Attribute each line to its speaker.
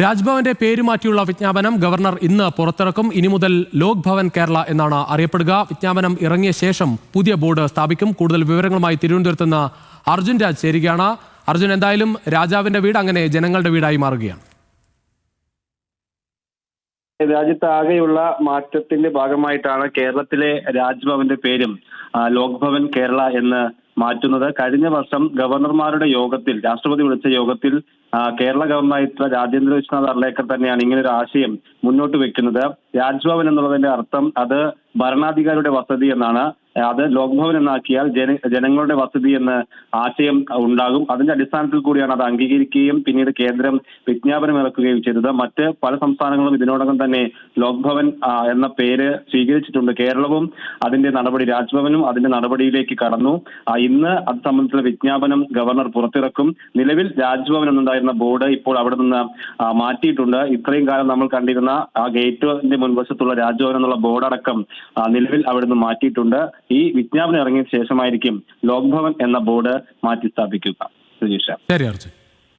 Speaker 1: രാജ്ഭവന്റെ പേര് മാറ്റിയുള്ള വിജ്ഞാപനം ഗവർണർ ഇന്ന് പുറത്തിറക്കും. ഇനി മുതൽ ലോക് ഭവൻ കേരള എന്നാണ് അറിയപ്പെടുക. വിജ്ഞാപനം ഇറങ്ങിയ ശേഷം പുതിയ ബോർഡ് സ്ഥാപിക്കും. കൂടുതൽ വിവരങ്ങളുമായി തിരുവനന്തപുരത്ത് നിന്ന് അർജുൻ രാജ് ചേരുകയാണ്. അർജുൻ എന്തായാലും രാജാവിന്റെ വീട് അങ്ങനെ ജനങ്ങളുടെ വീടായി മാറുകയാണ്.
Speaker 2: രാജ്യത്താകെയുള്ള മാറ്റത്തിന്റെ ഭാഗമായിട്ടാണ് കേരളത്തിലെ രാജ്ഭവന്റെ പേരും ലോക്ഭവൻ ലോക് ഭവൻ കേരള എന്ന് മാറ്റുന്നത്. കഴിഞ്ഞ വർഷം ഗവർണർമാരുടെ യോഗത്തിൽ രാഷ്ട്രപതി വിളിച്ച യോഗത്തിൽ കേരള ഗവർണറായിട്ടുള്ള രാജേന്ദ്ര വിശ്വനാഥ് അർലേക്കർ തന്നെയാണ് ഇങ്ങനെ ഒരു ആശയം മുന്നോട്ട് വെക്കുന്നത്. രാജ്ഭവൻ എന്നുള്ളതിന്റെ അർത്ഥം അത് ഭരണാധികാരിയുടെ വസതി എന്നാണ്. അത് ലോക്ഭവൻ എന്നാക്കിയാൽ ജന ജനങ്ങളുടെ വസതി എന്ന ആശയം ഉണ്ടാകും. അതിന്റെ അടിസ്ഥാനത്തിൽ കൂടിയാണ് അത് അംഗീകരിക്കുകയും പിന്നീട് കേന്ദ്രം വിജ്ഞാപനം ഇറക്കുകയും ചെയ്തത്. മറ്റ് പല സംസ്ഥാനങ്ങളും ഇതിനോടകം തന്നെ ലോക്ഭവൻ എന്ന പേര് സ്വീകരിച്ചിട്ടുണ്ട്. കേരളവും അതിന്റെ നടപടി രാജ്ഭവനും അതിന്റെ നടപടിയിലേക്ക് കടന്നു. ഇന്ന് അത് സംബന്ധിച്ചുള്ള വിജ്ഞാപനം ഗവർണർ പുറത്തിറക്കും. നിലവിൽ രാജ്ഭവൻ എന്നുണ്ടായിരുന്ന ബോർഡ് ഇപ്പോൾ അവിടെ നിന്ന് മാറ്റിയിട്ടുണ്ട്. ഇത്രയും കാലം നമ്മൾ കണ്ടിരുന്ന ആ ഗേറ്റിന്റെ മുൻവശത്തുള്ള രാജ്ഭവൻ എന്നുള്ള ബോർഡ് അടക്കം നിലവിൽ അവിടുന്ന് മാറ്റിയിട്ടുണ്ട്. ഈ വിജ്ഞാപനം ഇറങ്ങിയ ശേഷമായിരിക്കും ലോക്ഭവൻ എന്ന ബോർഡ് മാറ്റി സ്ഥാപിക്കുക സുജീഷ്
Speaker 1: ശരി